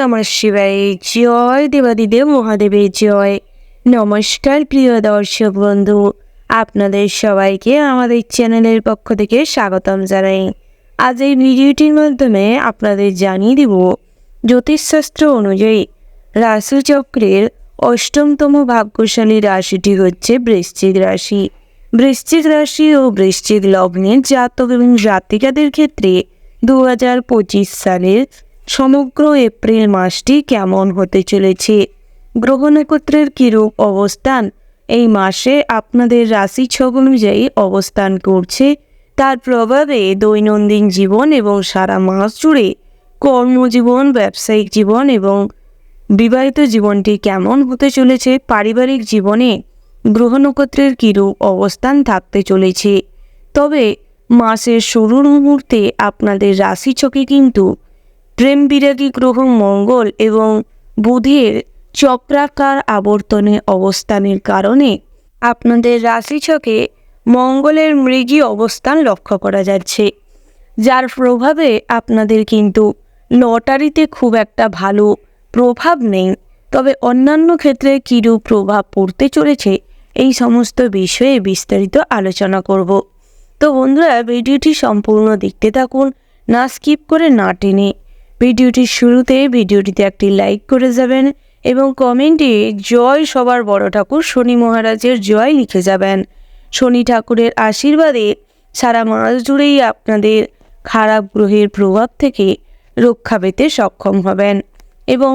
নমঃ শিবায়, জয় দেবাদিদেব মহাদেবের জয়। নমস্কার প্রিয় দর্শক বন্ধু, আপনাদের সবাইকে আমাদের চ্যানেলের পক্ষ থেকে স্বাগতম জানাই। আজ এই ভিডিওটির মাধ্যমে আপনাদের জানিয়ে দিব, জ্যোতিষশাস্ত্র অনুযায়ী রাশিচক্রের অষ্টমতম ভাগ্যশালী রাশিটি হচ্ছে বৃশ্চিক রাশি। বৃশ্চিক রাশি ও বৃশ্চিক লগ্নের জাতক এবং জাতিকাদের ক্ষেত্রে দু হাজার পঁচিশ সালের সমগ্র এপ্রিল মাসটি কেমন হতে চলেছে? গ্রহ নক্ষত্রের কিরূপ অবস্থান? এই মাসে আপনাদের রাশি ছক অনুযায়ী অবস্থান করছে। তার প্রভাবে দৈনন্দিন জীবন এবং সারা মাস জুড়ে কর্মজীবন, ব্যবসায়িক জীবন এবং বিবাহিত জীবনটি কেমন হতে চলেছে? পারিবারিক জীবনে গ্রহ নক্ষত্রের কিরূপ অবস্থান থাকতে চলেছে? তবে মাসের শুরুর মুহূর্তে আপনাদের রাশি ছকে কিন্তু প্রেম বিরাগী গ্রহ মঙ্গল এবং বুধের চক্রাকার আবর্তনে অবস্থানের কারণে আপনাদের রাশি ছকে মঙ্গলের মৃগী অবস্থান লক্ষ্য করা যাচ্ছে। যার প্রভাবে আপনাদের কিন্তু লটারিতে খুব একটা ভালো প্রভাব নেই। তবে অন্যান্য ক্ষেত্রে কীরূপ প্রভাব পড়তে চলেছে এই সমস্ত বিষয়ে বিস্তারিত আলোচনা করব। তো বন্ধুরা, ভিডিওটি সম্পূর্ণ দেখতে থাকুন, না স্কিপ করে না টেনে ভিডিওটির শুরুতে ভিডিওটিতে একটি লাইক করে যাবেন এবং কমেন্টে জয় সবার বড় ঠাকুর শনি মহারাজের জয় লিখে যাবেন। শনি ঠাকুরের আশীর্বাদে সারা মাস জুড়েই আপনাদের খারাপ গ্রহের প্রভাব থেকে রক্ষা পেতে সক্ষম হবেন এবং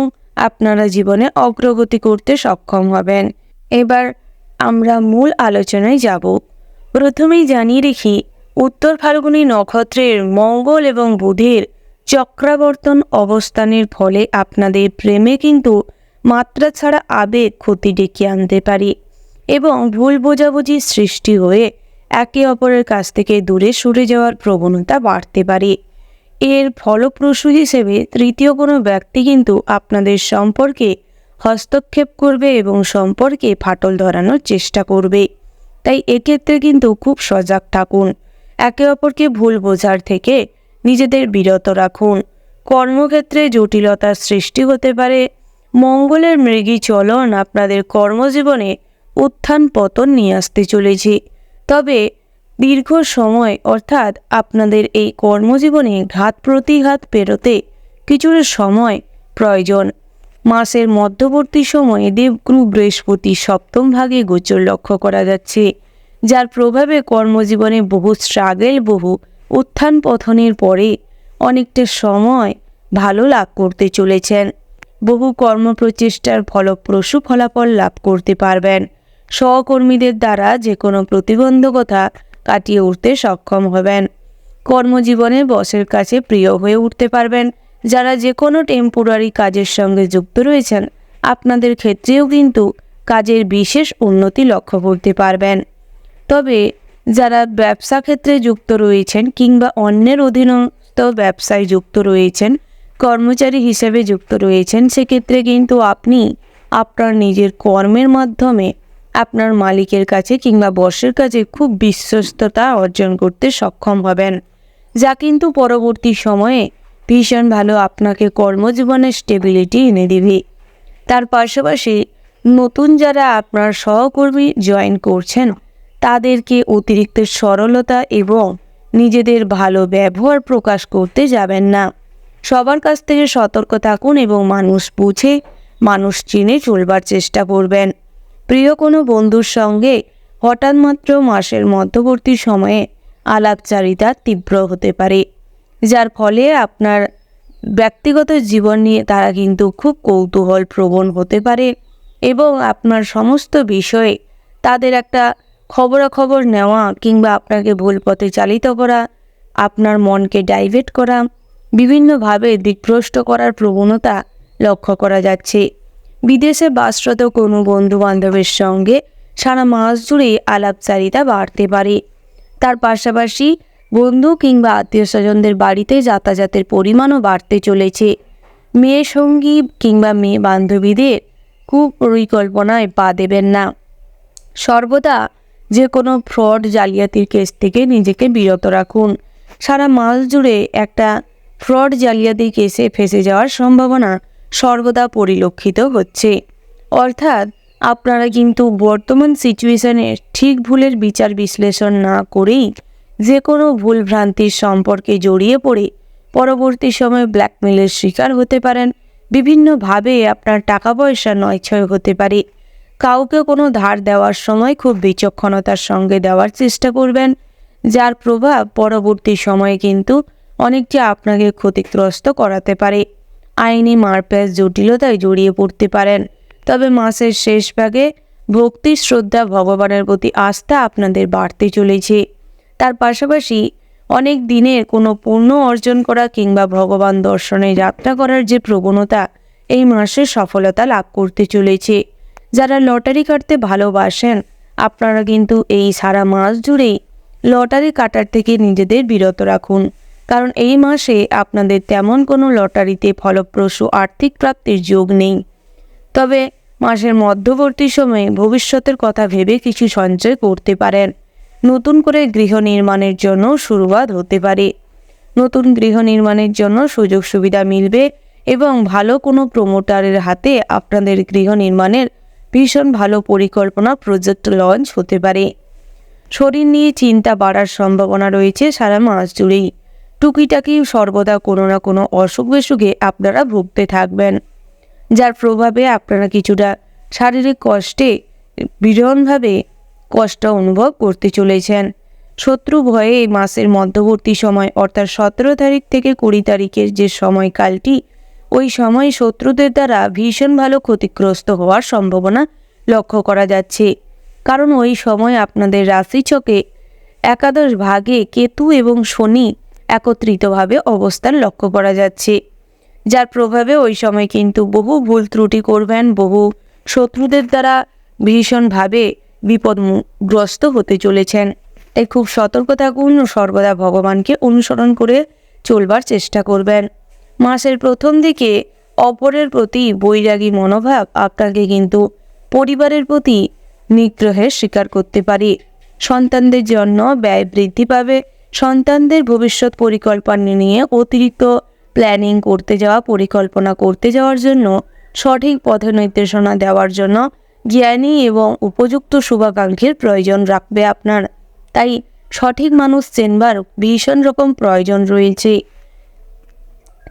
আপনারা জীবনে অগ্রগতি করতে সক্ষম হবেন। এবার আমরা মূল আলোচনায় যাব। প্রথমেই জানিয়ে রেখি, উত্তর ফাল্গুনী নক্ষত্রের মঙ্গল এবং বুধের চক্রাবর্তন অবস্থানের ফলে আপনাদের প্রেমে কিন্তু মাত্রা ছাড়া আবেগ ক্ষতি ডেকে আনতে পারে এবং ভুল বোঝাবুঝির সৃষ্টি হয়ে একে অপরের কাছ থেকে দূরে সরে যাওয়ার প্রবণতা বাড়তে পারে। এর ফলপ্রসূ হিসেবে তৃতীয় কোনো ব্যক্তি কিন্তু আপনাদের সম্পর্কে হস্তক্ষেপ করবে এবং সম্পর্কে ফাটল ধরানোর চেষ্টা করবে। তাই এক্ষেত্রে কিন্তু খুব সজাগ থাকুন। একে অপরকে ভুল বোঝার থেকে নিজেদের বিরত রাখুন। কর্মক্ষেত্রে জটিলতার সৃষ্টি হতে পারে। মঙ্গলের মৃগী চলন আপনাদের কর্মজীবনে উত্থান পতন নিয়ে আসতে চলেছে। তবে দীর্ঘ সময় অর্থাৎ আপনাদের এই কর্মজীবনে ঘাত প্রতিঘাত পেরোতে কিছুটা সময় প্রয়োজন। মাসের মধ্যবর্তী সময়ে দেবগুরু বৃহস্পতি সপ্তম ভাগে গোচর লক্ষ্য করা যাচ্ছে। যার প্রভাবে কর্মজীবনে বহু স্ট্রাগেল বহু উত্থান পথনের পরে অনেকটা সময় ভালো লাভ করতে চলেছেন। বহু কর্মপ্রচেষ্টার ফলপ্রসূ ফলাফল লাভ করতে পারবেন। সহকর্মীদের দ্বারা যে কোনো প্রতিবন্ধকতা কাটিয়ে উঠতে সক্ষম হবেন। কর্মজীবনে বসের কাছে প্রিয় হয়ে উঠতে পারবেন। যারা যে কোনো টেম্পোরারি কাজের সঙ্গে যুক্ত রয়েছেন, আপনাদের ক্ষেত্রেও কিন্তু কাজের বিশেষ উন্নতি লক্ষ্য করতে পারবেন। তবে যারা ব্যবসা ক্ষেত্রে যুক্ত রয়েছেন কিংবা অন্যের অধীনস্থ ব্যবসায় যুক্ত রয়েছেন, কর্মচারী হিসেবে যুক্ত রয়েছেন, সেক্ষেত্রে কিন্তু আপনি আপনার নিজের কর্মের মাধ্যমে আপনার মালিকের কাছে কিংবা বসের কাছে খুব বিশ্বস্ততা অর্জন করতে সক্ষম হবেন। যা কিন্তু পরবর্তী সময়ে ভীষণ ভালো আপনাকে কর্মজীবনে স্টেবিলিটি এনে দিবে। তার পাশাপাশি নতুন যারা আপনার সহকর্মী জয়েন করছেন তাদেরকে অতিরিক্ত সরলতা এবং নিজেদের ভালো ব্যবহার প্রকাশ করতে যাবেন না। সবার কাছ থেকে সতর্ক থাকুন এবং মানুষ বুঝে, মানুষ চিনে চলবার চেষ্টা করবেন। প্রিয় কোনো বন্ধুর সঙ্গে হঠাৎ মাত্র মাসের মধ্যবর্তী সময়ে আলাপচারিতা তীব্র হতে পারে, যার ফলে আপনার ব্যক্তিগত জীবন নিয়ে তারা কিন্তু খুব কৌতূহল প্রবণ হতে পারে এবং আপনার সমস্ত বিষয়ে তাদের একটা খবরাখবর নেওয়া কিংবা আপনাকে ভুল পথে চালিত করা, আপনার মনকে ডাইভেট করা, বিভিন্নভাবে দিকভ্রষ্ট করার প্রবণতা লক্ষ্য করা যাচ্ছে। বিদেশে বাসরত কোনো বন্ধু বান্ধবের সঙ্গে সারা মাস জুড়ে আলাপচারিতা বাড়তে পারে। তার পাশাপাশি বন্ধু কিংবা আত্মীয় স্বজনদের বাড়িতে যাতায়াতের পরিমাণও বাড়তে চলেছে। মেয়ে সঙ্গী কিংবা মেয়ে বান্ধবীদের কুপরিকল্পনায় পা দেবেন না। সর্বদা যে কোনো ফ্রড জালিয়াতির কেস থেকে নিজেকে বিরত রাখুন। সারা মাস জুড়ে একটা ফ্রড জালিয়াতি কেসে ফেসে যাওয়ার সম্ভাবনা সর্বদা পরিলক্ষিত হচ্ছে। অর্থাৎ আপনারা কিন্তু বর্তমান সিচুয়েশনে ঠিক ভুলের বিচার বিশ্লেষণ না করেই যে কোনো ভুল ভ্রান্তির সম্পর্কে জড়িয়ে পড়ে পরবর্তী সময়ে ব্ল্যাকমেলের শিকার হতে পারেন। বিভিন্নভাবে আপনার টাকা পয়সা নয়ছয় হতে পারে। কাউকে কোনো ধার দেওয়ার সময় খুব বিচক্ষণতার সঙ্গে দেওয়ার চেষ্টা করবেন, যার প্রভাব পরবর্তী সময়ে কিন্তু অনেকটা আপনাকে ক্ষতিগ্রস্ত করাতে পারে। আইনি মারপ্যাচ জটিলতায় জড়িয়ে পড়তে পারেন। তবে মাসের শেষ ভাগে ভক্তি শ্রদ্ধা ভগবানের প্রতি আস্থা আপনাদের বাড়তে চলেছে। তার পাশাপাশি অনেক দিনের কোনো পূর্ণ অর্জন করা কিংবা ভগবান দর্শনে যাত্রা করার যে প্রবণতা, এই মাসে সফলতা লাভ করতে চলেছে। যারা লটারি কাটতে ভালোবাসেন, আপনারা কিন্তু এই সারা মাস জুড়েই লটারি কাটার থেকে নিজেদের বিরত রাখুন। কারণ এই মাসে আপনাদের তেমন কোনো লটারিতে ফলপ্রসূ আর্থিক প্রাপ্তির যোগ নেই। তবে মাসের মধ্যবর্তী সময়ে ভবিষ্যতের কথা ভেবে কিছু সঞ্চয় করতে পারেন। নতুন করে গৃহ নির্মাণের জন্য শুরুয়াত হতে পারে। নতুন গৃহ নির্মাণের জন্য সুযোগ সুবিধা মিলবে এবং ভালো কোনো প্রমোটারের হাতে আপনাদের গৃহ নির্মাণের ভীষণ ভালো পরিকল্পনা প্রজেক্ট লঞ্চ হতে পারে। শরীর নিয়ে চিন্তা বাড়ার সম্ভাবনা রয়েছে সারা মাস জুড়েই। টুকিটাকি সর্বদা কোনো না কোনো অসুখ বিসুখে আপনারা ভুগতে থাকবেন। যার প্রভাবে আপনারা কিছুটা শারীরিক কষ্টে ভীষণভাবে কষ্ট অনুভব করতে চলেছেন। শত্রু ভয়ে এই মাসের মধ্যবর্তী সময়, অর্থাৎ সতেরো তারিখ থেকে কুড়ি তারিখের যে সময়কালটি ওই সময় শত্রুদের দ্বারা ভীষণ ভালো ক্ষতিগ্রস্ত হওয়ার সম্ভাবনা লক্ষ্য করা যাচ্ছে। কারণ ওই সময় আপনাদের রাশিচকে একাদশ ভাগে কেতু এবং শনি একত্রিতভাবে অবস্থান লক্ষ্য করা যাচ্ছে। যার প্রভাবে ওই সময় কিন্তু বহু ভুল ত্রুটি করবেন, বহু শত্রুদের দ্বারা ভীষণভাবে বিপদগ্রস্ত হতে চলেছেন। তাই খুব সতর্ক থাকুন, সর্বদা ভগবানকে অনুসরণ করে চলবার চেষ্টা করবেন। মাসের প্রথম দিকে অপরের প্রতি বৈরাগী মনোভাব আপনাকে কিন্তু পরিবারের প্রতি নিগ্রহের স্বীকার করতে পারে। সন্তানদের জন্য ব্যয় বৃদ্ধি পাবে। সন্তানদের ভবিষ্যৎ পরিকল্পনা নিয়ে অতিরিক্ত প্ল্যানিং করতে যাওয়া, পরিকল্পনা করতে যাওয়ার জন্য, সঠিক পথ নির্দেশনা দেওয়ার জন্য জ্ঞানী এবং উপযুক্ত শুভাকাঙ্ক্ষীর প্রয়োজন রাখবে আপনার। তাই সঠিক মানুষ চেনবার ভীষণ রকম প্রয়োজন রয়েছে।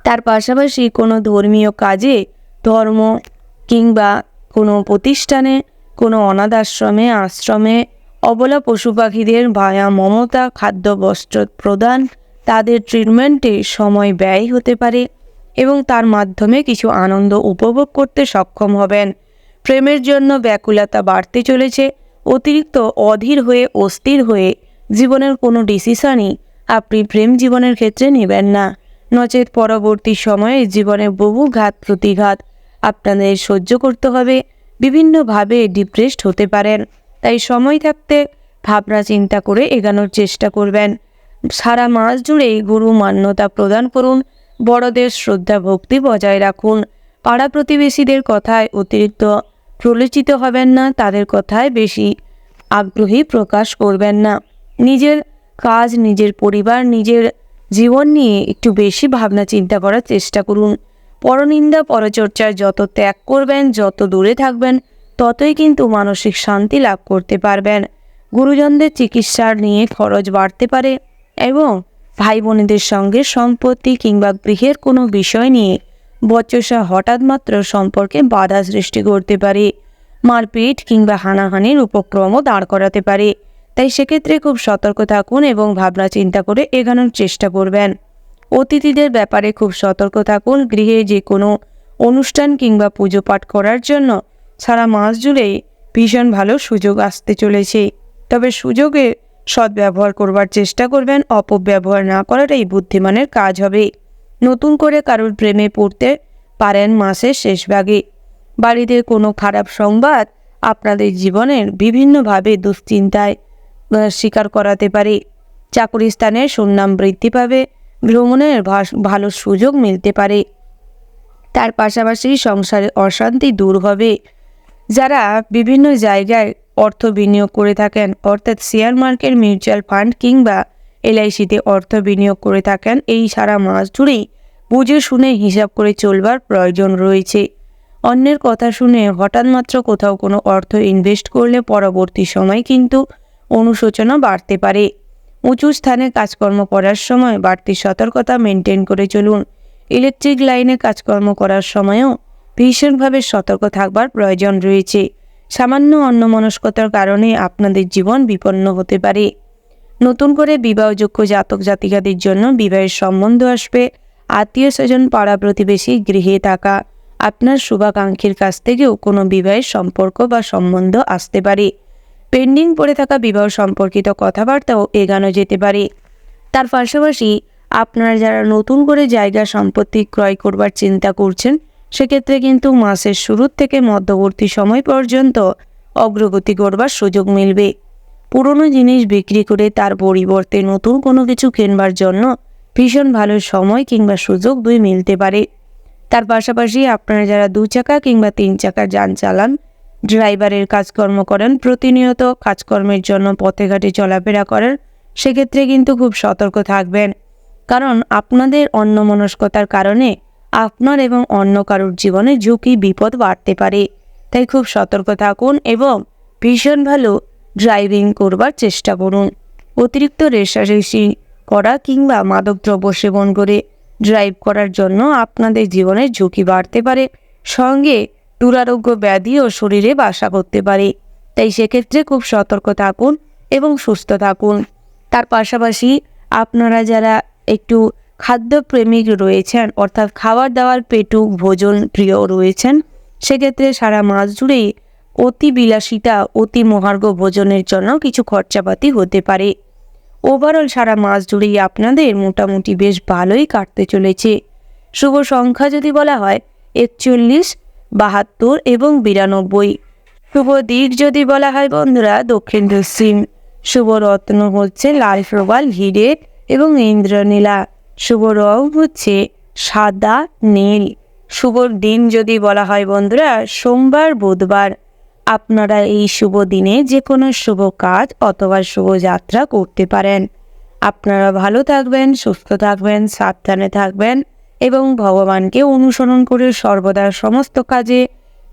তার পাশাপাশি কোনো ধর্মীয় কাজে, ধর্ম কিংবা কোনো প্রতিষ্ঠানে, কোনো অনাথ আশ্রমে আশ্রমে অবলা পশু পাখিদের ভায়া মমতা, খাদ্য, বস্ত্র প্রদান, তাদের ট্রিটমেন্টে সময় ব্যয় হতে পারে এবং তার মাধ্যমে কিছু আনন্দ উপভোগ করতে সক্ষম হবেন। প্রেমের জন্য ব্যাকুলতা বাড়তে চলেছে, অতিরিক্ত অধীর হয়ে অস্থির হয়ে জীবনের কোনো ডিসিশনই আপনি প্রেম জীবনের ক্ষেত্রে নেবেন না। নচেত পরবর্তী সময়ে জীবনে বহু ঘাত প্রতিঘাত আপনাদের সহ্য করতে হবে। বিভিন্নভাবে ডিপ্রেসড হতে পারেন। তাই সময় থাকতে ভাবনা চিন্তা করে এগানোর চেষ্টা করবেন। সারা মাস জুড়েই গুরু মান্যতা প্রদান করুন। বড়দের শ্রদ্ধা ভক্তি বজায় রাখুন। পাড়া প্রতিবেশীদের কথায় অতিরিক্ত প্রলোচিত হবেন না, তাদের কথায় বেশি আগ্রহী প্রকাশ করবেন না। নিজের কাজ, নিজের পরিবার, নিজের জীবন নিয়ে একটু বেশি ভাবনা চিন্তা করার চেষ্টা করুন। পরনিন্দা, পরচর্চার যত ত্যাগ করবেন, যত দূরে থাকবেন, ততই কিন্তু মানসিক শান্তি লাভ করতে পারবেন। গুরুজনদের চিকিৎসার নিয়ে খরচ বাড়তে পারে এবং ভাই বোনেদের সঙ্গে সম্পত্তি কিংবা গৃহের কোনো বিষয় নিয়ে বচসা হঠাৎ মাত্র সম্পর্কে বাধা সৃষ্টি করতে পারে। মারপিট কিংবা হানাহানির উপক্রমও দাঁড় করাতে পারে। তাই সেক্ষেত্রে খুব সতর্ক থাকুন এবং ভাবনা চিন্তা করে এগানোর চেষ্টা করবেন। অতিথিদের ব্যাপারে খুব সতর্ক থাকুন। গৃহে যে কোনো অনুষ্ঠান কিংবা পুজো পাঠ করার জন্য সারা মাস জুড়েই ভীষণ ভালো সুযোগ আসতে চলেছে। তবে সুযোগে সদ্ব্যবহার করবার চেষ্টা করবেন। অপব্যবহার না করাটাই বুদ্ধিমানের কাজ হবে। নতুন করে কারোর প্রেমে পড়তে পারেন মাসের শেষ ভাগে। বাড়িতে কোনো খারাপ সংবাদ আপনাদের জীবনের বিভিন্নভাবে দুশ্চিন্তায় শিকার করাতে পারে। চাকরি স্থানে সুনাম বৃদ্ধি পাবে, ভ্রমণের ভালো সুযোগ মিলতে পারে। তার পাশাপাশি সংসারে অশান্তি দূর হবে। যারা বিভিন্ন জায়গায় অর্থ বিনিয়োগ করে থাকেন, অর্থাৎ শেয়ার মার্কেট, মিউচুয়াল ফান্ড কিংবা এলআইসিতে অর্থ বিনিয়োগ করে থাকেন, এই সারা মাস জুড়েই বুঝে শুনে হিসাব করে চলবার প্রয়োজন রয়েছে। অন্যের কথা শুনে হঠাৎ মাত্র কোথাও কোনো অর্থ ইনভেস্ট করলে পরবর্তী সময় কিন্তু অনুশোচনা বাড়তে পারে। উঁচু স্থানে কাজকর্ম করার সময় বাড়তি সতর্কতা মেনটেন করে চলুন। ইলেকট্রিক লাইনে কাজকর্ম করার সময়ও ভীষণভাবে সতর্ক থাকবার প্রয়োজন রয়েছে। সামান্য অন্যমনস্কতার কারণে আপনাদের জীবন বিপন্ন হতে পারে। নতুন করে বিবাহযোগ্য জাতক জাতিকাদের জন্য বিবাহের সম্বন্ধ আসবে। আত্মীয় স্বজন পাড়া প্রতিবেশী গৃহে থাকা। আপনার শুভাকাঙ্ক্ষীর কাছ থেকেও কোনো বিবাহের সম্পর্ক বা সম্বন্ধ আসতে পারে। পেন্ডিং পড়ে থাকা বিবাহ সম্পর্কিত কথাবার্তাও এগানো যেতে পারে। তার পাশাপাশি আপনারা যারা নতুন করে জায়গা সম্পত্তি ক্রয় করবার চিন্তা করছেন, সেক্ষেত্রে কিন্তু মাসের শুরুর থেকে মধ্যবর্তী সময় পর্যন্ত অগ্রগতি করবার সুযোগ মিলবে। পুরনো জিনিস বিক্রি করে তার পরিবর্তে নতুন কোনো কিছু কেনবার জন্য ভীষণ ভালো সময় কিংবা সুযোগ দুই মিলতে পারে। তার পাশাপাশি আপনারা যারা দু চাকা কিংবা তিন চাকা যান চালান ড্রাইভারের কাজকর্ম করেন, প্রতিনিয়ত কাজকর্মের জন্য পথে ঘাটে চলাফেরা করেন, সেক্ষেত্রে কিন্তু খুব সতর্ক থাকবেন। কারণ আপনাদের অন্যমনস্কতার কারণে আপনার এবং অন্য কারোর জীবনে ঝুঁকি, বিপদ বাড়তে পারে। তাই খুব সতর্ক থাকুন এবং ভীষণ ভালো ড্রাইভিং করবার চেষ্টা করুন। অতিরিক্ত রেশারেশি করা কিংবা মাদকদ্রব্য সেবন করে ড্রাইভ করার জন্য আপনাদের জীবনের ঝুঁকি বাড়তে পারে। সঙ্গে দুরারোগ্য ব্যাধিও শরীরে বাসা করতে পারে। তাই সেক্ষেত্রে খুব সতর্ক থাকুন এবং সুস্থ থাকুন। তার পাশাপাশি আপনারা যারা একটু খাদ্যপ্রেমিক রয়েছেন, অর্থাৎ খাবার দাবার পেটুক ভোজন প্রিয় রয়েছেন, সেক্ষেত্রে সারা মাস জুড়েই অতি বিলাসিতা, অতি মহার্ঘ ভোজনের জন্য কিছু খরচাপাতি হতে পারে। ওভারঅল সারা মাস জুড়েই আপনাদের মোটামুটি বেশ ভালোই কাটতে চলেছে। শুভ সংখ্যা যদি বলা হয়, একচল্লিশ বাহাত্তর এবং বিরানব্বই। শুভ দিক যদি বলা হয় বন্ধুরা দক্ষিণ পশ্চিম শুভ রত্ন হচ্ছে লাল প্রবাল হিরে এবং ইন্দ্রনীলা। শুভ রং হচ্ছে সাদা, নীল। শুভ দিন যদি বলা হয় বন্ধুরা, সোমবার, বুধবার। আপনারা এই শুভ দিনে যে কোনো শুভ কাজ অথবা শুভ যাত্রা করতে পারেন। আপনারা ভালো থাকবেন, সুস্থ থাকবেন, সাবধানে থাকবেন। এবং ভগবানকে অনুসরণ করে সর্বদা সমস্ত কাজে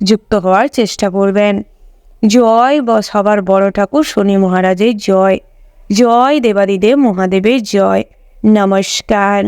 যুক্ত হওয়ার চেষ্টা করবেন। জয় ব সবার বড় ঠাকুর শনি মহারাজের জয়। জয় দেবাদিদেব মহাদেবের জয়। নমস্কার।